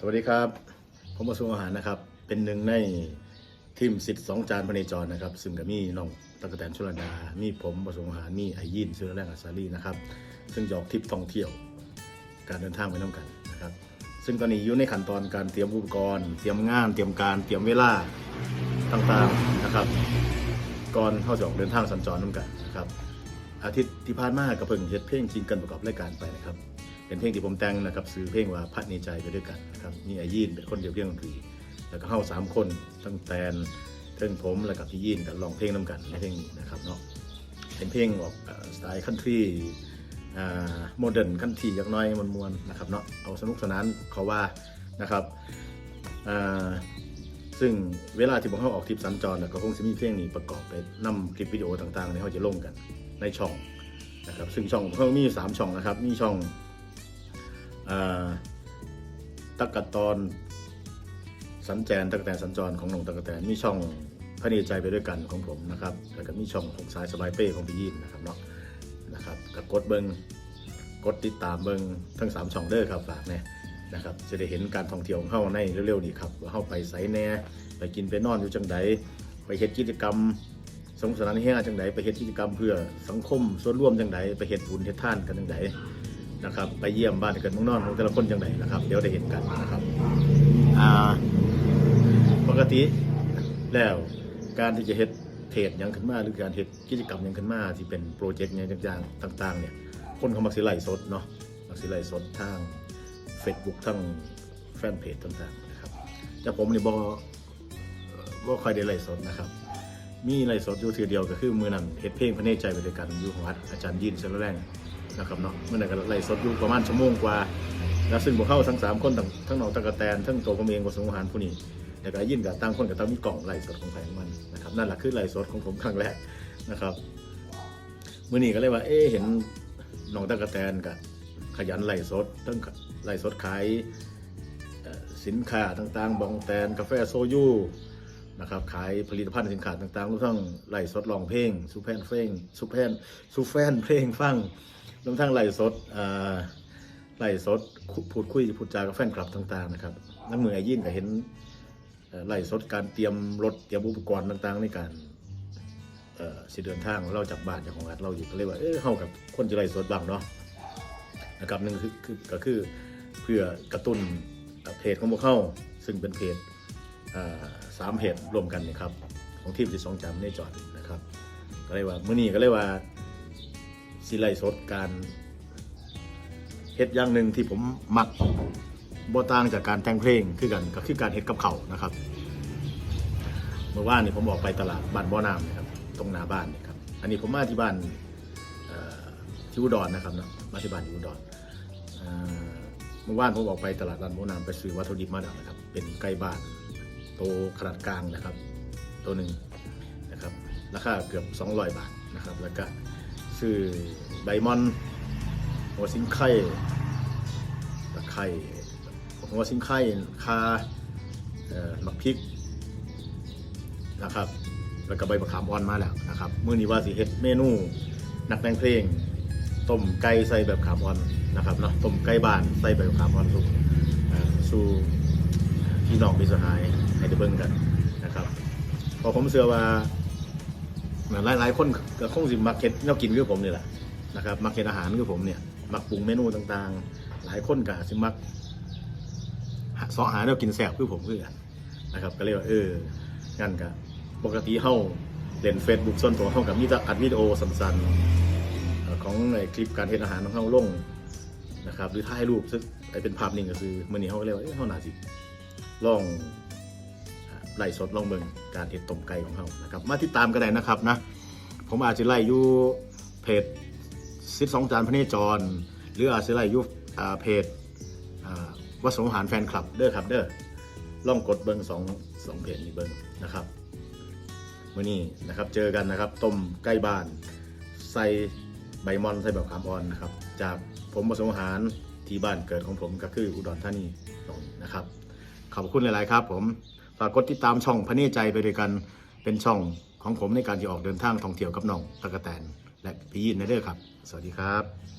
สวัสดีครับ ผมประสงอาหารนะครับ เป็นหนึ่งในทีมสิทธิ์สองจานพเนจรนะครับ ซึ่งก็มีน้องตะกกแตนชุลดามีผมประสงอาหารมีไอยินซื้อแรกอัสซารีนะครับ ซึ่งจะออกทริปท่องเที่ยว การเดินทางไปน้ำกันนะครับ ซึ่งตอนนี้อยู่ในขั้นตอนการเตรียมอุปกรณ์ เตรียมงาน เตรียมการ เตรียมเวลาต่างๆนะครับ ก่อนเข้าจะออกเดินทางสัญจรน้ำกันนะครับ อาทิตย์ที่ผ่านมากับเพิ่งเฮ็ดเพลงจริงกันประกอบรายการไปนะครับ เป็นเพลงที่ผมแต่งนะครับซื้อเพลงว่าพัดในใจไปด้วยกันนะครับมีไอยีนเป็นคนเดียวเรียงดนตรีแล้วก็เฮาสามคนทั้งแตนทั้งผมแล้วกับพี่ยีนกันร้องเพลงน้ำกันในเพลงนี้นะครับเนาะเป็นเพลงออกสไตล์คันทรีโมเดิร์นคันทรียักหน้อยมวนๆนะครับเนาะเอาสนุกสนานเขาว่านะครับซึ่งเวลาที่ผมเข้าออกทริปสัญจรเนี่ยก็คงจะมีเพลงนี้ประกอบไปนำคลิปวิดีโอต่างๆที่เขาจะลงกันในช่องนะครับซึ่งช่องของเขามีอยู่สามช่องนะครับมีช่อง ตะกะตอนสัญแจนตะกะแตนสัญจรของหนองตะกะแตนมีช่องพระเนใจไปด้วยกันของผมนะครับแล้วก็มีช่องหกสายสบายเป้ของพี่ยินนะครับเนาะนะครับก็กดเบิงกดติดตามเบิงทั้งสามช่องเด้อครับฝากเนี่ยนะครับจะได้เห็นการท่องเที่ยวของเฮาในเร็วๆนี้ครับว่าเฮาไปไสแน่ไปกินไปนอนอยู่จังใดไปเฮ็ดกิจกรรมสงสารเฮียจังใดไปเฮ็ดกิจกรรมเพื่อสังคมส่วนร่วมจังใดไปเฮ็ดบุญเฮ็ดทานกันจังใด นะครับ ไปเยี่ยมบ้านเกิดเมืองนอนของแต่ละคนจังไดนะครับ เดี๋ยวได้เห็นกันนะครับปกติแล้วการที่จะเฮ็ดเพจหยังขึ้นมาหรือการเฮ็ดกิจกรรมยังขึ้นมาที่เป็นโปรเจกต์ยังต่างๆเนี่ยคนเขามักสิไลฟ์สดเนาะมักสิไลฟ์สดทาง Facebook ทั้งแฟนเพจต่างๆนะครับแต่ผมนี่บ่เอ่อบ่ค่อยได้ไลฟ์สดนะครับ มีไลฟ์สดอยู่ทีเดียวก็คือมือนั้นเฮ็ดเพลงพระเนตรใจไปด้วยกันอยู่ของวัดอาจารย์ยินเซลแรง นะครับเนาะเมื่อนั้นก็ไลฟ์สดอยู่ประมาณชั่วโมงกว่าแล้วซึ่งพวกเข้าทั้งสามคนทั้งทั้งน้องตะกะแตนทั้งตัวผมเองกับสมุหารผู้นี้แล้วก็ยินกับตั้งคนกับตั้งมีกล่องไลฟ์สดของใครของมันนะครับนั่นแหละคือไลฟ์สดของผมครั้งแรกนะครับมื่อนี้ก็เลยว่าเอ๊เห็นน้องตะกะแตนกับขยันไลฟ์สดทั้งไลฟ์สดขายสินค้าต่างๆ บองแตนกาแฟโซยูนะครับขายผลิตภัณฑ์สินค้าต่างๆรวมทั้งไล่สดรองเพลงซูแพนเพลงซูแพนซูแฟนเพลงฟัง รวมทั้งไล่สดไล่สดคุพูดคุยพูดจากับแฟนคลับต่างๆนะครับนักมือไอยินก็เห็นไล่สดการเตรียมรถเตรียมอุปกรณ์ต่างๆ ในการเอ่อสิเดินทางเราจากบ้านจากของรัฐเราอยู่ก็เลยกว่าเอ๊ะเข้ากับคนจะไล่สดบ้างเนาะนะครับหนึ่งคือก็คือเพื่อกระตุ้นเพจของพวกเขาซึ่งเป็นเพจสามเพจรวมกันเนะครับของทีมที่สองจำในจอดนะครับก็เลยว่าเมื่อนี้ก็เลยว่า สิไลฟ์สดการเฮ็ดอย่างหนึ่งที่ผมมักบ่ต่างจากการแต่งเพลงคือกันก็คือการเฮ็ดกับเขานะครับ เมื่อวานนี่ผมออกไปตลาดบ้านบ่อน้ำนะครับ ตรงหน้าบ้านนี่ครับ อันนี้ผมมาที่บ้านที่อุดรนะครับนะมาที่บ้านที่อุดรเอ่อเมื่อวานผมออกไปตลาดบ้านบ่อน้ำไปซื้อวัตถุดิบมาแล้วนะครับ เป็นไก่บ้านโตขนาดกลางนะครับ ตัวหนึ่งนะครับ ราคาเกือบ 200 บาทนะครับ แล้วก็ ซื้อไดมอนด์หัวซิงไข่ตะไคร่หัวซิงไข่คาหมักพริกนะครับ แล้วก็ใบมะขามอ่อนมาแล้วนะครับมื้อนี้ว่าสิเฮ็ดเมนูนักแต่งเพลงต้มไก่ใส่แบบขามอ่อนนะครับเนาะต้มไก่บ้านใส่แบบขามอ่อนสู่สู่พี่น้องพี่สหายให้ได้เบิ่งกันนะครับพอผมเชื่อว่า หลายหลายๆคนก็คงสิมักเฮ็ดแนวกินคือผมนี่แหละนะครับมักเฮ็ดอาหารคือผมเนี่ยมักปรุงเมนูต่างๆ หลายคนก็สิมักสาหาแนวกินแซ่บคือผมคือกันนะครับ ก็เลยว่าเอองั้นก็ปกติเฮาเล่น Facebook ส่วนตัวเฮากับมีแต่อัดวิดีโอสั้นๆของไอ้คลิปการเฮ็ดอาหารของเฮาลงนะครับหรือถ่ายรูปซึ่งไอเป็นภาพนิ่งก็คือมื้อนี้เฮาก็เลยว่าเอ้ยเฮาน่าสิลอง ไล่สดลองเบิ่งการเห็ดต้มไก่ของเขานะครับ มาติดตามกันได้นะครับนะ ผมอาจจะไล่อยู่เพจซิดสองจานพระเนจร หรืออาจจะไล่อยู่เพจวัดสงหารแฟนคลับเด้อครับเด้อลองกดเบิ่งสองสองเพจนี้เบิ่งนะครับมื่อนี้นะครับเจอกันนะครับต้มไก่บ้าน ใส่ใบมอนใส่แบบขามอ่อนนะครับ จากผมวัสงหารที่บ้านเกิดของผมก็คืออุดรธานีนะครับ ขอบคุณหลาย ๆ ครับผม ฝากกดติดตามช่องพระเนจใจไปด้วยกันเป็นช่องของผมในการที่ออกเดินทางท่องเที่ยวกับน้องตะกะแตน และพี่ยินในเด้อครับ สวัสดีครับ